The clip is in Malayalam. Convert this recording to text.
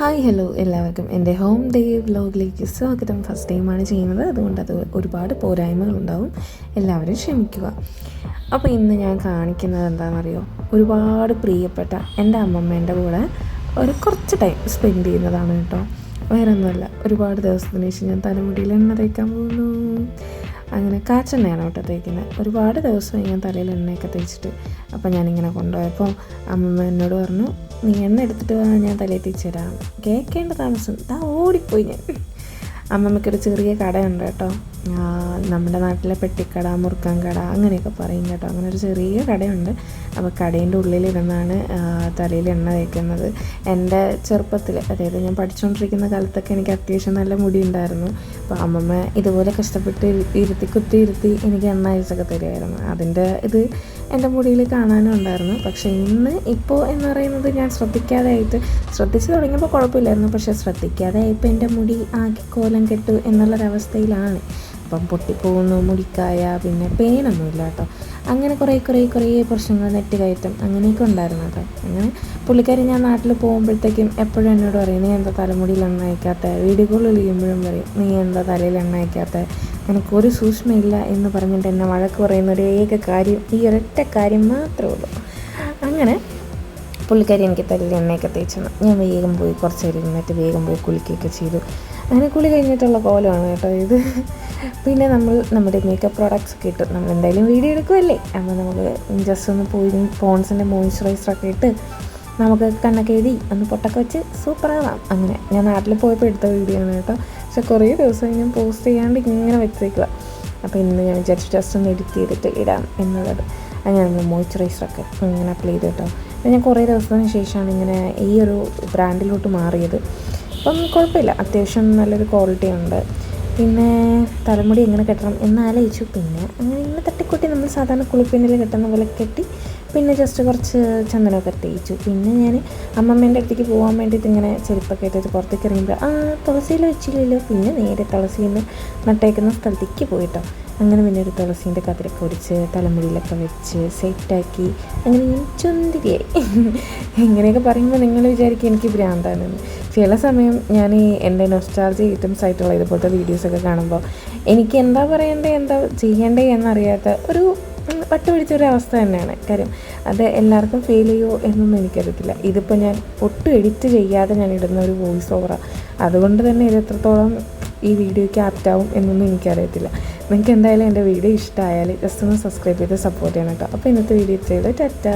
ഹായ് ഹലോ എല്ലാവർക്കും. എന്റെ ഹോം ഡേ വ്ലോഗിലേക്ക് സ്വാഗതം. ഫസ്റ്റ് ടൈമാണ് ചെയ്യുന്നത്. അതുകൊണ്ട് അത് ഒരുപാട് പോരായ്മകളുണ്ടാവും. എല്ലാവരും ക്ഷമിക്കുക. അപ്പോൾ ഇന്ന് ഞാൻ കാണിക്കുന്നത് എന്താണെന്നറിയോ? ഒരുപാട് പ്രിയപ്പെട്ട എന്റെ അമ്മമ്മേന്റെ കൂടെ ഒരു കുറച്ച് ടൈം സ്പെൻഡ് ചെയ്യുന്നതാണ് കേട്ടോ. വേറെ ഒന്നുമല്ല ഒരുപാട് ദിവസത്തിന് ശേഷം ഞാൻ തലമുടിയിൽ എണ്ണ തേക്കാൻ പോകുന്നു. അങ്ങനെ കാച്ചെണ്ണയാണ് കേട്ടോ തേക്കുന്നത്. ഒരുപാട് ദിവസം ഞാൻ തലയിൽ എണ്ണയൊക്കെ തേച്ചിട്ട്. അപ്പോൾ ഞാനിങ്ങനെ കൊണ്ടുപോയപ്പോൾ അമ്മമ്മ എന്നോട് പറഞ്ഞു നീ എണ്ണ എടുത്തിട്ട് വാ ഞാൻ തലയിൽ തേച്ച് തരാം കേൾക്കേണ്ട താമസം. ഇതാ ഓടിപ്പോയി ഞാൻ. അമ്മമ്മയ്ക്കൊരു ചെറിയ കടയുണ്ട് കേട്ടോ. നമ്മുടെ നാട്ടിലെ പെട്ടിക്കട മുറുക്കാൻ കട അങ്ങനെയൊക്കെ പറയും കേട്ടോ. അങ്ങനെ ഒരു ചെറിയ കടയുണ്ട്. അപ്പോൾ കടേന്റെ ഉള്ളിലിരുന്നാണ് തലയിൽ എണ്ണ തേക്കുന്നത്. എന്റെ ചെറുപ്പത്തിൽ അതായത് ഞാൻ പഠിച്ചുകൊണ്ടിരിക്കുന്ന കാലത്തൊക്കെ എനിക്ക് അത്യാവശ്യം നല്ല മുടി ഉണ്ടായിരുന്നു. അപ്പോൾ അമ്മമ്മ ഇതുപോലെ കഷ്ടപ്പെട്ട് ഇരുത്തി കുത്തി ഇരുത്തി എനിക്ക് എണ്ണ അയച്ചൊക്കെ തരുമായിരുന്നു അതിന്റെ ഇത് എന്റെ മുടിയിൽ കാണാനും ഉണ്ടായിരുന്നു. പക്ഷേ ഇന്ന് ഇപ്പോൾ എന്ന് പറയുന്നത് ഞാൻ ശ്രദ്ധിക്കാതെ ആയിട്ട് ശ്രദ്ധിച്ച് തുടങ്ങിയപ്പോൾ കുഴപ്പമില്ലായിരുന്നു. പക്ഷേ ശ്രദ്ധിക്കാതെ ആയപ്പോൾ എന്റെ മുടി ആകെ കോലം കെട്ടു എന്നുള്ളൊരവസ്ഥയിലാണ്. അപ്പം പൊട്ടിപ്പോകുന്നു മുടിക്കായ പിന്നെ പേനൊന്നുമില്ല കേട്ടോ. അങ്ങനെ കുറേ കുറേ കുറേ പ്രശ്നങ്ങൾ നെറ്റ് കയറ്റം അങ്ങനെയൊക്കെ ഉണ്ടായിരുന്നു കേട്ടോ. അങ്ങനെ പുള്ളിക്കാരി ഞാൻ നാട്ടിൽ പോകുമ്പോഴത്തേക്കും എപ്പോഴും എന്നോട് പറയും നീ എന്താ തലമുടിയിൽ എണ്ണ അയക്കാത്ത വീഡിയോ കോൾ പറയും നീ എന്താ തലയിൽ എണ്ണ അയക്കാത്ത എനിക്കൊരു സൂക്ഷ്മയില്ല എന്ന് പറഞ്ഞിട്ട് എന്നെ വഴക്ക് പറയുന്ന ഒരു ഏക കാര്യം ഈ ഒരൊറ്റ കാര്യം മാത്രമേ ഉള്ളൂ. അങ്ങനെ പുള്ളിക്കാരി എനിക്ക് തലയിൽ എണ്ണയൊക്കെ തേച്ചു. ഞാൻ വേഗം പോയി കുറച്ച് നേരം ഇരുന്നിട്ട് വേഗം പോയി കുളിക്കുകയൊക്കെ ചെയ്തു. അങ്ങനെ കുളി കഴിഞ്ഞിട്ടുള്ള കോലമാണ് കേട്ടോ ഇത്. പിന്നെ നമ്മൾ നമ്മുടെ മേക്കപ്പ് പ്രോഡക്റ്റ്സ് ഒക്കെ ഇട്ട് നമ്മൾ എന്തായാലും വീഡിയോ എടുക്കുമല്ലേ അപ്പോൾ നമുക്ക് ജസ്റ്റ് ഒന്ന് പോയി പോൺസിന്റെ മോയ്സ്ചറൈസറൊക്കെ ഇട്ട് നമുക്ക് കണ്ണൊക്കെ എഴുതി ഒന്ന് പൊട്ടൊക്കെ വെച്ച് സൂപ്പറാകാം അങ്ങനെ ഞാൻ നാട്ടിൽ പോയപ്പോൾ എടുത്ത വീഡിയോ ആണ് കേട്ടോ. പക്ഷെ കുറേ ദിവസം ഞാൻ പോസ്റ്റ് ചെയ്യാണ്ട് ഇങ്ങനെ വെച്ചേക്കുക അപ്പോൾ ഇന്ന് ഞാൻ ജസ്റ്റ് ജസ്റ്റ് ഒന്ന് എഡിറ്റ് ചെയ്തിട്ട് ഇടാം എന്നുള്ളത്. അങ്ങനെ മോയ്സ്ചറൈസറൊക്കെ ഇങ്ങനെ അപ്ലൈ ചെയ്ത് കേട്ടോ. ഞാൻ കുറേ ദിവസത്തിന് ശേഷമാണ് ഇങ്ങനെ ഈ ഒരു ബ്രാൻഡിലോട്ട് മാറിയത്. അപ്പം കുഴപ്പമില്ല. അത്യാവശ്യം നല്ലൊരു ക്വാളിറ്റി ഉണ്ട്. പിന്നെ തലമുടി എങ്ങനെ കെട്ടണം എന്ന് ആലോചിച്ചു പിന്നെ അങ്ങനെ ഇങ്ങനെ തട്ടിക്കൂട്ടി നമ്മൾ സാധാരണ കുളിപ്പിന്നിൽ കെട്ടുന്ന പോലെ കെട്ടി പിന്നെ ജസ്റ്റ് കുറച്ച് ചന്ദനമൊക്കെ തേച്ചു. പിന്നെ ഞാൻ അമ്മമ്മേന്റെ അടുത്തേക്ക് പോകാൻ വേണ്ടിയിട്ട് ഇങ്ങനെ ചെരുപ്പൊക്കെ ഇട്ടിട്ട് പുറത്തേക്ക് ഇറങ്ങിയപ്പോൾ ആ തുളസിയിൽ വെച്ചില്ലല്ലോ. പിന്നെ നേരെ തുളസിയിൽ നിന്ന് നട്ടേക്കുന്ന സ്ഥലത്തേക്ക് പോയിട്ടോ. അങ്ങനെ പിന്നെ ഒരു തുളസീന്റെ കതിരൊക്കെ ഒടിച്ച് തലമുടിയിലൊക്കെ വെച്ച് സെറ്റാക്കി അങ്ങനെ ഞാൻ ചുന്തിരിയായി ഇങ്ങനെയൊക്കെ പറയുമ്പോൾ നിങ്ങൾ വിചാരിക്കും എനിക്ക് ഭ്രാന്താണെന്ന് ചില സമയം ഞാൻ ഈ എന്റെ നൊസ്റ്റാൾജി ഐറ്റംസ് ആയിട്ടുള്ള ഇതുപോലത്തെ വീഡിയോസൊക്കെ കാണുമ്പോൾ എനിക്ക് എന്താ പറയേണ്ടത് എന്താ ചെയ്യേണ്ടത് എന്നറിയാത്ത ഒരു പട്ട് പിടിച്ചൊരു അവസ്ഥ തന്നെയാണ്. കാര്യം അത് എല്ലാവർക്കും ഫീൽ ചെയ്യുമോ എന്നൊന്നും എനിക്കറിയത്തില്ല. ഇതിപ്പോൾ ഞാൻ ഒട്ടും എഡിറ്റ് ചെയ്യാതെ ഞാൻ ഇടുന്ന ഒരു വോയിസ് ഓവറാണ് അതുകൊണ്ട് തന്നെ ഇത് എത്രത്തോളം ഈ വീഡിയോയ്ക്ക് ആപ്റ്റാവും എന്നൊന്നും എനിക്കറിയത്തില്ല. നിങ്ങൾക്ക് എന്തായാലും എന്റെ വീഡിയോ ഇഷ്ടമായാൽ ജസ്റ്റ് ഒന്ന് സബ്സ്ക്രൈബ് ചെയ്ത് സപ്പോർട്ട് ചെയ്യണം കേട്ടോ. അപ്പോൾ ഇന്നത്തെ വീഡിയോ ചെയ്ത് ടാറ്റാ.